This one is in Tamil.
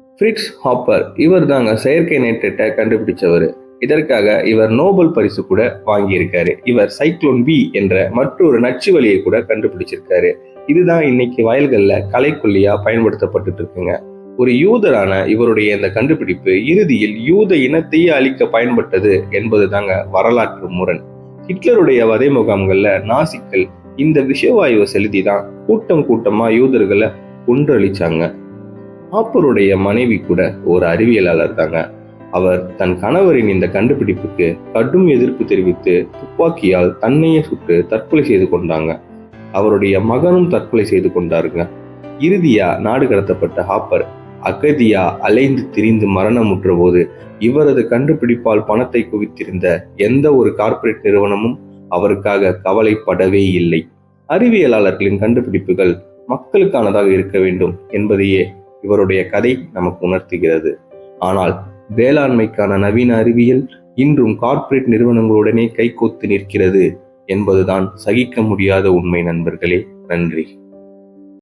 ஃப்ரிட்ஸ் ஹாப்பர் இவர் தாங்க செயற்கை நைட்ரேட்டை கண்டுபிடிச்சவர். இதற்காக இவர் நோபல் பரிசு கூட வாங்கியிருக்காரு. இவர் சைக்ளோன் பி என்ற மற்றொரு நச்சு வழியை கூட கண்டுபிடிச்சிருக்காரு. இதுதான் இன்னைக்கு வயல்களில் கலைக்கொல்லியா பயன்படுத்தப்பட்டுட்டு இருக்குங்க. ஒரு யூதரான இவருடைய இந்த கண்டுபிடிப்பு இறுதியில் யூத இனத்தையே அழிக்க பயன்பட்டது என்பது தாங்க வரலாற்று முரண். ஹிட்லருடைய வதை முகாம்கள்ல நாசிக்கள் இந்த விஷவாயுவை செலுத்தி தான் கூட்டம் கூட்டமா யூதர்களை கொன்றளிச்சாங்க ஹாப்பருடைய மனைவி கூட ஒரு அறிவியலாளர் தாங்க. அவர் தன் கணவரின் இந்த கண்டுபிடிப்புக்கு கடும் எதிர்ப்பு தெரிவித்து துப்பாக்கியால் தன்னையே சுட்டு தற்கொலை செய்து கொண்டாங்க. அவருடைய மகனும் தற்கொலை செய்து கொண்டாருங்க. இறுதியா நாடு கடத்தப்பட்ட ஹாப்பர் அகதியா அலைந்து திரிந்து மரணமுற்ற போது இவரது கண்டுபிடிப்பால் பணத்தை குவித்திருந்த எந்த ஒரு கார்ப்பரேட் நிறுவனமும் அவருக்காக கவலைப்படவே இல்லை. அறிவியலாளர்களின் கண்டுபிடிப்புகள் மக்களுக்கானதாக இருக்க வேண்டும் என்பதையே இவருடைய கதை நமக்கு உணர்த்துகிறது. ஆனால் வேளாண்மைக்கான நவீன அறிவியல் இன்றும் கார்ப்பரேட் நிறுவனங்களுடனே கைகோத்து நிற்கிறது என்பதுதான் சகிக்க முடியாத உண்மை நண்பர்களே. நன்றி.